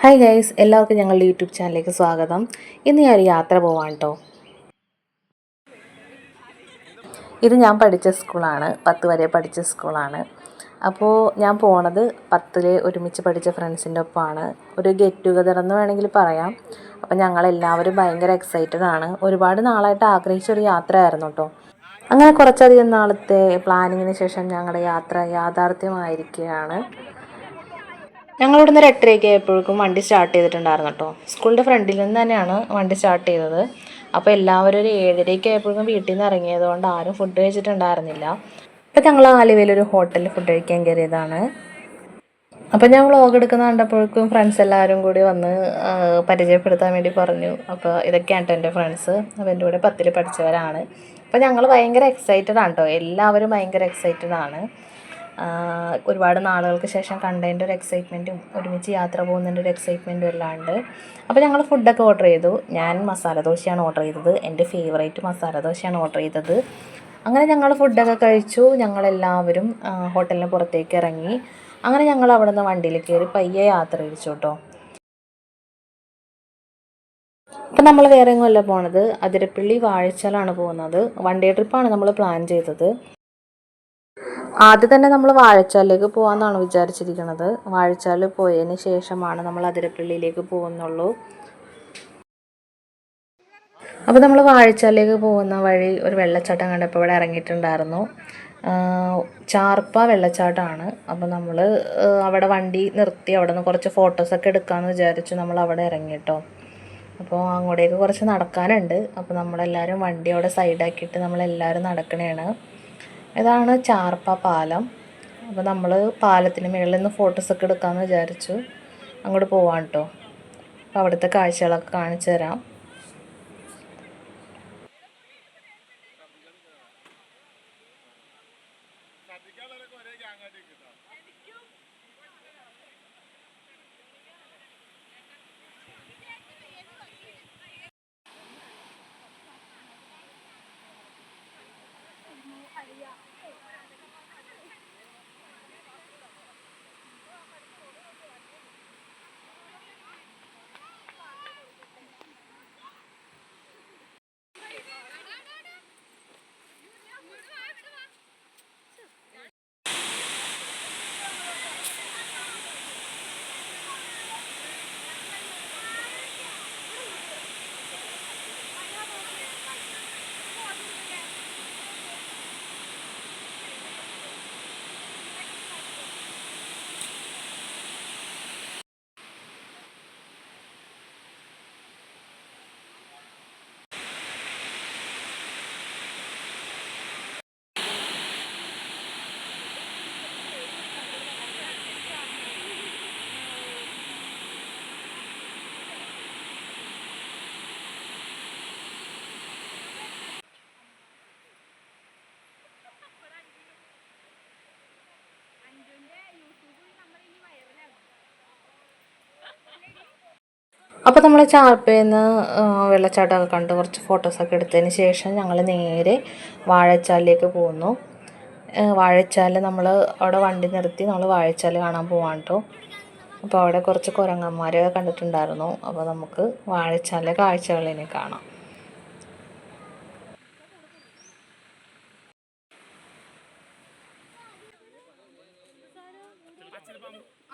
Hi guys എല്ലാവർക്കും ഞങ്ങളുടെ YouTube ചാനലിലേക്ക് സ്വാഗതം. ഇന്ന് ഞാൻ ഒരു യാത്ര പോവാൻ കേട്ടോ ഇത് ഞാൻ പഠിച്ച സ്കൂളാണ്. പത്ത് വരെ പഠിച്ച സ്കൂളാണ്. അപ്പോൾ ഞാൻ പോണത് പത്തിലെ ഒരുമിച്ച് പഠിച്ച ഫ്രണ്ട്സിന്റെ ഒപ്പമാണ്. ഒരു ഗെറ്റ് ടുഗദർ എന്ന് വേണമെങ്കിൽ പറയാം. അപ്പോൾ ഞങ്ങളെല്ലാവരും ഭയങ്കര എക്സൈറ്റഡ് ആണ്. ഒരുപാട് നാളായിട്ട് ആഗ്രഹിച്ചൊരു യാത്രയായിരുന്നു കേട്ടോ അങ്ങനെ കുറച്ചധികം നാളത്തെ പ്ലാനിങ്ങിന് ശേഷം ഞങ്ങളുടെ യാത്ര യാഥാർത്ഥ്യമായിരിക്കുകയാണ്. ഞങ്ങൾ നിന്ന് ഒരു എട്ടരയൊക്കെ ആയപ്പോഴേക്കും വണ്ടി സ്റ്റാർട്ട് ചെയ്തിട്ടുണ്ടായിരുന്നു കേട്ടോ. സ്കൂളിന്റെ ഫ്രണ്ടിൽ നിന്ന് തന്നെയാണ് വണ്ടി സ്റ്റാർട്ട് ചെയ്തത്. അപ്പോൾ എല്ലാവരും ഒരു ഏഴരയൊക്കെ ആയപ്പോഴേക്കും വീട്ടിൽ നിന്ന് ഇറങ്ങിയത് കൊണ്ട് ആരും ഫുഡ് കഴിച്ചിട്ടുണ്ടായിരുന്നില്ല. അപ്പോൾ ഞങ്ങൾ ആലുവയിലൊരു ഹോട്ടലിൽ ഫുഡ് കഴിക്കാൻ കയറിയതാണ്. അപ്പോൾ ഞാൻ വ്ളോഗ് എടുക്കുന്ന കണ്ടപ്പോഴേക്കും ഫ്രണ്ട്സ് എല്ലാവരും കൂടി വന്ന് പരിചയപ്പെടുത്താൻ വേണ്ടി പറഞ്ഞു. അപ്പോൾ ഇതൊക്കെയാണ് കേട്ടോ എന്റെ ഫ്രണ്ട്സ് അപ്പോൾ എന്റെ കൂടെ പത്തിൽ പഠിച്ചവരാണ്. അപ്പോൾ ഞങ്ങൾ ഭയങ്കര എക്സൈറ്റഡ് ആണ് കേട്ടോ. എല്ലാവരും ഭയങ്കര എക്സൈറ്റഡ് ആണ്. ഒരുപാട് നാളുകൾക്ക് ശേഷം കണ്ടതിന്റെ ഒരു എക്സൈറ്റ്മെന്റും ഒരുമിച്ച് യാത്ര പോകുന്നതിന്റെ ഒരു എക്സൈറ്റ്മെന്റും എല്ലാം ഉണ്ട്. അപ്പോൾ ഞങ്ങൾ ഫുഡൊക്കെ ഓർഡർ ചെയ്തു. ഞാൻ മസാല ദോശയാണ് ഓർഡർ ചെയ്തത്. എന്റെ ഫേവറേറ്റ് മസാല ദോശയാണ് ഓർഡർ ചെയ്തത്. അങ്ങനെ ഞങ്ങൾ ഫുഡൊക്കെ കഴിച്ചു. ഞങ്ങളെല്ലാവരും ഹോട്ടലിന് പുറത്തേക്ക് ഇറങ്ങി. അങ്ങനെ ഞങ്ങൾ അവിടെ നിന്ന് വണ്ടിയിൽ കയറി പയ്യെ യാത്ര തിരിച്ചു കേട്ടോ. അപ്പം നമ്മൾ വേറെ എങ്ങുമല്ല പോണത്. അതിരപ്പള്ളി വാഴച്ചാലാണ് പോകുന്നത്. വൺ ഡേ ട്രിപ്പാണ് നമ്മൾ പ്ലാൻ ചെയ്തത്. ആദ്യം തന്നെ നമ്മൾ വാഴച്ചാലിലേക്ക് പോകാമെന്നാണ് വിചാരിച്ചിരിക്കുന്നത് വാഴച്ചാൽ പോയതിന് ശേഷമാണ് നമ്മൾ അതിരപ്പള്ളിയിലേക്ക് പോകുന്നുള്ളൂ. അപ്പോൾ നമ്മൾ വാഴച്ചാലിലേക്ക് പോകുന്ന വഴി ഒരു വെള്ളച്ചാട്ടം കണ്ടപ്പോൾ ഇവിടെ ഇറങ്ങിയിട്ടുണ്ടായിരുന്നു. ചാർപ്പ വെള്ളച്ചാട്ടമാണ് അപ്പോൾ നമ്മൾ അവിടെ വണ്ടി നിർത്തി അവിടെ നിന്ന് കുറച്ച് ഫോട്ടോസൊക്കെ എടുക്കാമെന്ന് വിചാരിച്ചു നമ്മൾ അവിടെ ഇറങ്ങിയിട്ടോ അപ്പോൾ അങ്ങോട്ടേക്ക് കുറച്ച് നടക്കാനുണ്ട്. അപ്പോൾ നമ്മളെല്ലാവരും വണ്ടി അവിടെ സൈഡാക്കിയിട്ട് നമ്മളെല്ലാവരും നടക്കണേണ്. ഇതാണ് ചാർപ്പ പാലം. അപ്പോൾ നമ്മൾ പാലത്തിന് മുകളിൽ നിന്ന് ഫോട്ടോസൊക്കെ എടുക്കാമെന്ന് വിചാരിച്ചു. അങ്ങോട്ട് പോവാം കേട്ടോ അപ്പോൾ അവിടുത്തെ കാഴ്ചകളൊക്കെ കാണിച്ചു തരാം. അപ്പോൾ നമ്മൾ ചാർപ്പയിൽ നിന്ന് വെള്ളച്ചാട്ടമൊക്കെ കണ്ട് കുറച്ച് ഫോട്ടോസൊക്കെ എടുത്തതിന് ശേഷം ഞങ്ങൾ നേരെ വാഴച്ചാലിലേക്ക് പോകുന്നു വാഴച്ചാൽ നമ്മൾ അവിടെ വണ്ടി നിർത്തി നമ്മൾ വാഴച്ചാൽ കാണാൻ പോകാൻ കേട്ടോ അപ്പോൾ അവിടെ കുറച്ച് കുരങ്ങന്മാരെ കണ്ടിട്ടുണ്ടായിരുന്നു. അപ്പോൾ നമുക്ക് വാഴച്ചാലിലെ കാഴ്ചകളിനെ കാണാം.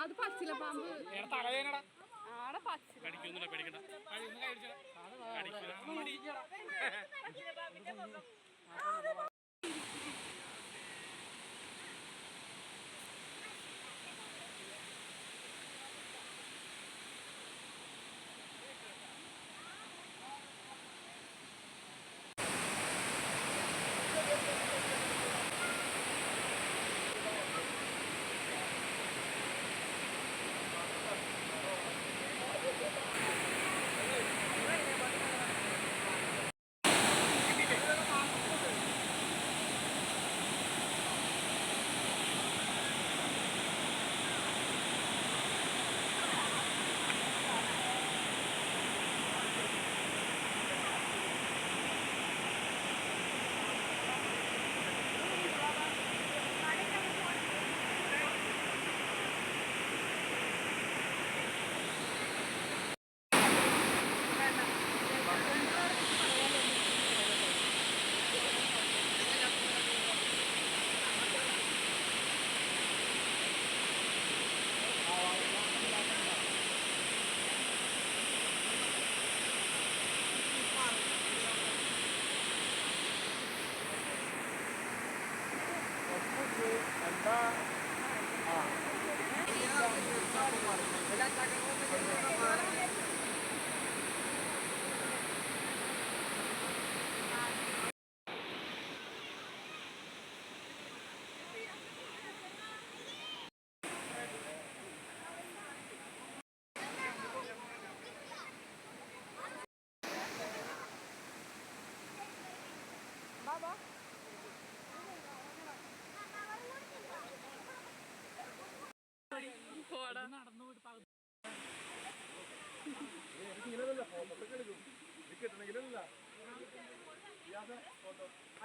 അത് പച്ചില പാമ്പ്. കടിക്കൊന്നുമില്ല പേടിക്കണ്ട. കടിക്കില്ല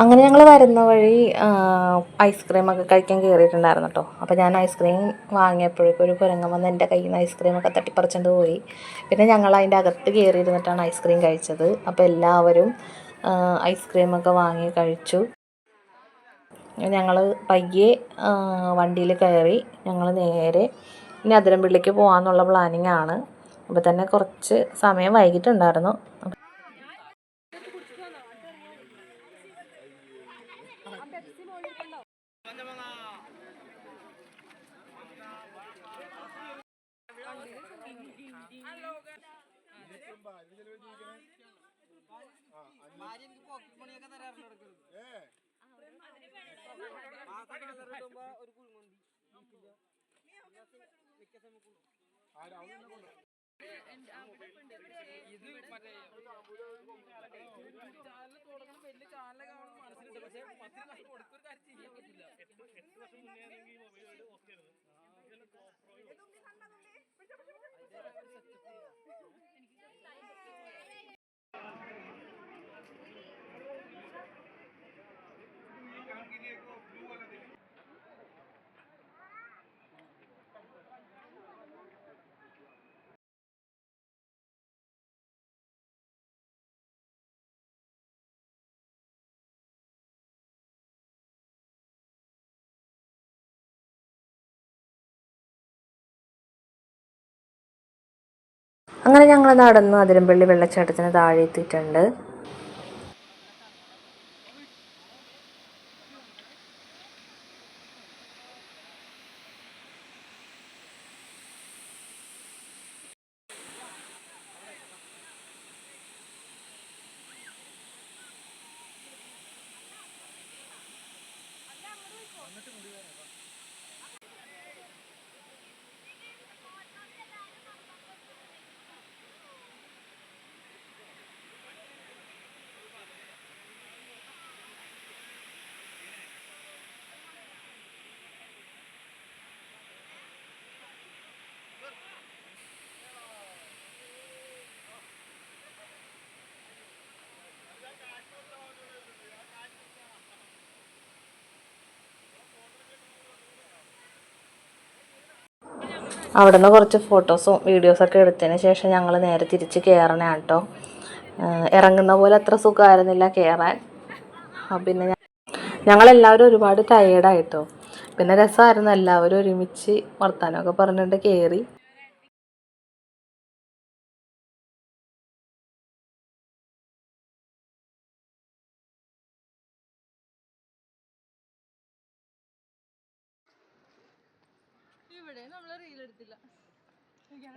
അങ്ങനെ ഞങ്ങൾ വരുന്ന വഴി ഐസ്ക്രീം ഒക്കെ കഴിക്കാൻ കയറിയിട്ടുണ്ടായിരുന്നു കേട്ടോ അപ്പോൾ ഞാൻ ഐസ്ക്രീം വാങ്ങിയപ്പോഴേക്കും ഒരു കുരങ്ങൻ വന്ന് എന്റെ കയ്യിൽ നിന്ന് ഐസ്ക്രീമൊക്കെ തട്ടിപ്പറിച്ചുകൊണ്ട് പോയി. പിന്നെ ഞങ്ങൾ അതിന്റെ അകത്ത് കയറിയിരുന്നിട്ടാണ് ഐസ്ക്രീം കഴിച്ചത്. അപ്പോൾ എല്ലാവരും ഐസ്ക്രീം ഒക്കെ വാങ്ങി കഴിച്ചു. ഞങ്ങൾ പയ്യെ വണ്ടിയിൽ കയറി ഞങ്ങൾ നേരെ ഇനി അതിരമ്പള്ളിക്ക് പോകാമെന്നുള്ള പ്ലാനിങ് ആണ്. അപ്പോൾ തന്നെ കുറച്ച് സമയം വൈകിട്ടുണ്ടായിരുന്നു. ഭാര്യ ചെലവ് ജീവിക്കണേ ഏ? ഒരു കുഴിമന്തി. ആരാ കൊണ്ടു ഇത് മറ്റേ ചാനൽ തുടങ്ങണം വലിയ ചാനലൊക്കെ മനസ്സിലുണ്ട്. പക്ഷെ പത്ത് കൊടുത്തൊരു കാര്യം ചെയ്യാൻ പറ്റില്ല. അങ്ങനെ ഞങ്ങൾ നടന്ന് അതിരമ്പള്ളി വെള്ളച്ചാട്ടത്തിന് താഴെ എത്തിയിട്ടുണ്ട്. അവിടെ നിന്ന് കുറച്ച് ഫോട്ടോസും വീഡിയോസൊക്കെ എടുത്തതിന് ശേഷം ഞങ്ങൾ നേരെ തിരിച്ച് കയറണ കേട്ടോ ഇറങ്ങുന്ന പോലെ അത്ര സുഖമായിരുന്നില്ല കയറാൻ പിന്നെ ഞങ്ങളെല്ലാവരും ഒരുപാട് ടയേർഡായിട്ടോ പിന്നെ രസമായിരുന്നു എല്ലാവരും ഒരുമിച്ച് വർത്താനമൊക്കെ പറഞ്ഞിട്ട് കയറി ഇവിടെ. നമ്മൾ റീൽ എടുത്തില്ല.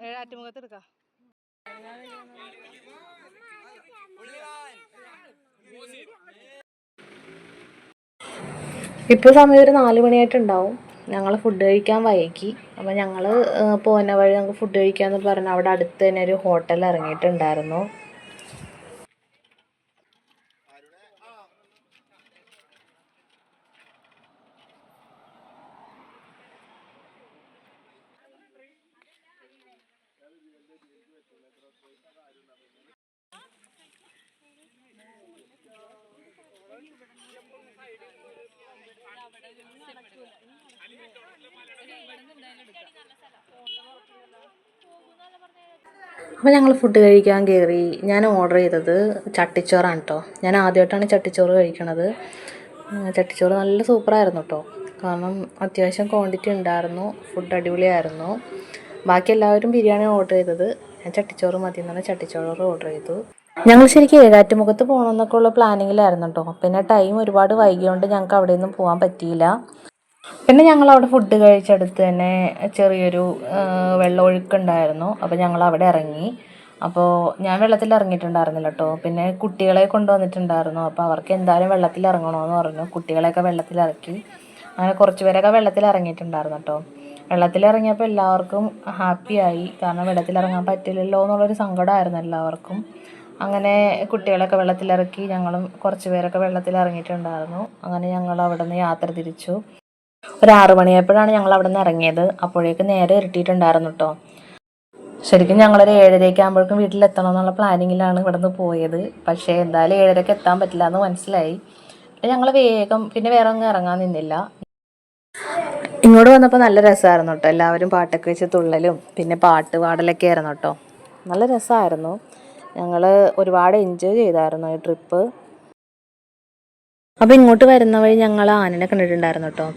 ഏഴാറ്റുമുഖത്ത് എടുക്കാം ഇപ്പോൾ സമയം ഒരു നാല് മണിയായിട്ടുണ്ടാവും. ഞങ്ങൾ ഫുഡ് കഴിക്കാൻ വൈകി. അപ്പോൾ ഞങ്ങൾ പോകുന്ന വഴി ഞങ്ങൾക്ക് ഫുഡ് കഴിക്കാമെന്ന് പറഞ്ഞ് അവിടെ അടുത്ത് തന്നെ ഒരു ഹോട്ടൽ ഇറങ്ങിയിട്ടുണ്ടായിരുന്നു. അപ്പോൾ ഞങ്ങൾ ഫുഡ് കഴിക്കാൻ കയറി ഞാൻ ഓർഡർ ചെയ്തത് ചട്ടിച്ചോറാണ് കേട്ടോ ഞാൻ ആദ്യമായിട്ടാണ് ചട്ടിച്ചോറ് കഴിക്കണത്. ചട്ടിച്ചോറ് നല്ല സൂപ്പറായിരുന്നു കേട്ടോ കാരണം അത്യാവശ്യം ക്വാണ്ടിറ്റി ഉണ്ടായിരുന്നു. ഫുഡ് അടിപൊളിയായിരുന്നു. ബാക്കി എല്ലാവരും ബിരിയാണി ഓർഡർ ചെയ്തത്. ഞാൻ ചട്ടിച്ചോറ് മതി എന്നാണ് ചട്ടിച്ചോറ് ഓർഡർ ചെയ്തു. ഞങ്ങൾ ശരിക്കും ഏഴാറ്റുമുഖത്ത് പോകണമെന്നൊക്കെ ഉള്ള പ്ലാനിങ്ങിലായിരുന്നു കേട്ടോ പിന്നെ ടൈം ഒരുപാട് വൈകിയോണ്ട് ഞങ്ങൾക്ക് അവിടെ നിന്നും പോകാൻ പറ്റിയില്ല. പിന്നെ ഞങ്ങൾ അവിടെ ഫുഡ് കഴിച്ചടുത്ത് തന്നെ ചെറിയൊരു വെള്ളമൊഴുക്കുണ്ടായിരുന്നു അപ്പോൾ ഞങ്ങൾ അവിടെ ഇറങ്ങി. അപ്പോൾ ഞാൻ വെള്ളത്തിൽ ഇറങ്ങിയിട്ടുണ്ടായിരുന്നില്ല കേട്ടോ പിന്നെ കുട്ടികളെ കൊണ്ടുവന്നിട്ടുണ്ടായിരുന്നു. അപ്പോൾ അവർക്ക് എന്തായാലും വെള്ളത്തിൽ ഇറങ്ങണമെന്ന് പറഞ്ഞു. കുട്ടികളെയൊക്കെ വെള്ളത്തിൽ ഇറക്കി. അങ്ങനെ കുറച്ച് പേരൊക്കെ വെള്ളത്തിൽ ഇറങ്ങിയിട്ടുണ്ടായിരുന്നു കേട്ടോ വെള്ളത്തിൽ ഇറങ്ങിയപ്പോൾ എല്ലാവർക്കും ഹാപ്പിയായി കാരണം വെള്ളത്തിൽ ഇറങ്ങാൻ പറ്റില്ലല്ലോ എന്നുള്ളൊരു സങ്കടമായിരുന്നു എല്ലാവർക്കും. അങ്ങനെ കുട്ടികളൊക്കെ വെള്ളത്തിലിറക്കി ഞങ്ങളും കുറച്ച് പേരൊക്കെ വെള്ളത്തിൽ ഇറങ്ങിയിട്ടുണ്ടായിരുന്നു. അങ്ങനെ ഞങ്ങൾ അവിടെ നിന്ന് യാത്ര തിരിച്ചു. ഒരു ആറു മണിയായപ്പോഴാണ് ഞങ്ങൾ അവിടെ നിന്ന് ഇറങ്ങിയത്. അപ്പോഴേക്കും നേരെ ഇരുട്ടിയിട്ടുണ്ടായിരുന്നു കേട്ടോ ശരിക്കും ഞങ്ങളൊരു ഏഴരയ്ക്ക് ആകുമ്പോഴേക്കും വീട്ടിലെത്തണം എന്നുള്ള പ്ലാനിങ്ങിലാണ് ഇവിടെ നിന്ന് പോയത്. പക്ഷേ എന്തായാലും ഏഴരയ്ക്ക് എത്താൻ പറ്റില്ല എന്ന് മനസ്സിലായി. ഞങ്ങൾ വേഗം പിന്നെ വേറെ ഒന്നും ഇറങ്ങാൻ നിന്നില്ല. ഇങ്ങോട്ട് വന്നപ്പോൾ നല്ല രസമായിരുന്നു കേട്ടോ എല്ലാവരും പാട്ടൊക്കെ വെച്ച് തുള്ളലും പിന്നെ പാട്ട് പാടലൊക്കെ ആയിരുന്നു കേട്ടോ നല്ല രസമായിരുന്നു. ഞങ്ങൾ ഒരുപാട് എൻജോയ് ചെയ്തായിരുന്നു ഈ ട്രിപ്പ് അപ്പോൾ ഇങ്ങോട്ട് വരുന്ന വഴി ഞങ്ങൾ ആനനെ കണ്ടിട്ടുണ്ടായിരുന്നു കേട്ടോ.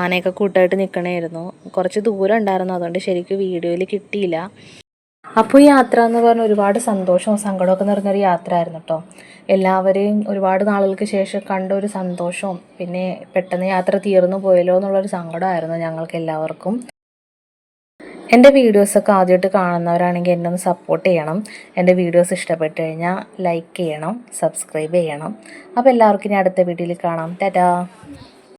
ആനയൊക്കെ കൂട്ടായിട്ട് നിൽക്കണമായിരുന്നു കുറച്ച് ദൂരം ഉണ്ടായിരുന്നു. അതുകൊണ്ട് ശരിക്കും വീഡിയോയിൽ കിട്ടിയില്ല. അപ്പോൾ ഈ യാത്ര എന്ന് പറഞ്ഞാൽ ഒരുപാട് സന്തോഷവും സങ്കടമൊക്കെ നിറഞ്ഞൊരു യാത്ര ആയിരുന്നു കേട്ടോ. എല്ലാവരെയും ഒരുപാട് നാളുകൾക്ക് ശേഷം കണ്ട ഒരു സന്തോഷവും പിന്നെ പെട്ടെന്ന് യാത്ര തീർന്നു പോയല്ലോ എന്നുള്ളൊരു സങ്കടമായിരുന്നു ഞങ്ങൾക്ക് എല്ലാവർക്കും. എന്റെ വീഡിയോസൊക്കെ ആദ്യമായിട്ട് കാണുന്നവരാണെങ്കിൽ എന്നെ ഒന്ന് സപ്പോർട്ട് ചെയ്യണം. എന്റെ വീഡിയോസ് ഇഷ്ടപ്പെട്ട് കഴിഞ്ഞാൽ ലൈക്ക് ചെയ്യണം സബ്സ്ക്രൈബ് ചെയ്യണം. അപ്പോൾ എല്ലാവർക്കും ഇനി അടുത്ത വീഡിയോയിൽ കാണാം. ടാറ്റാ.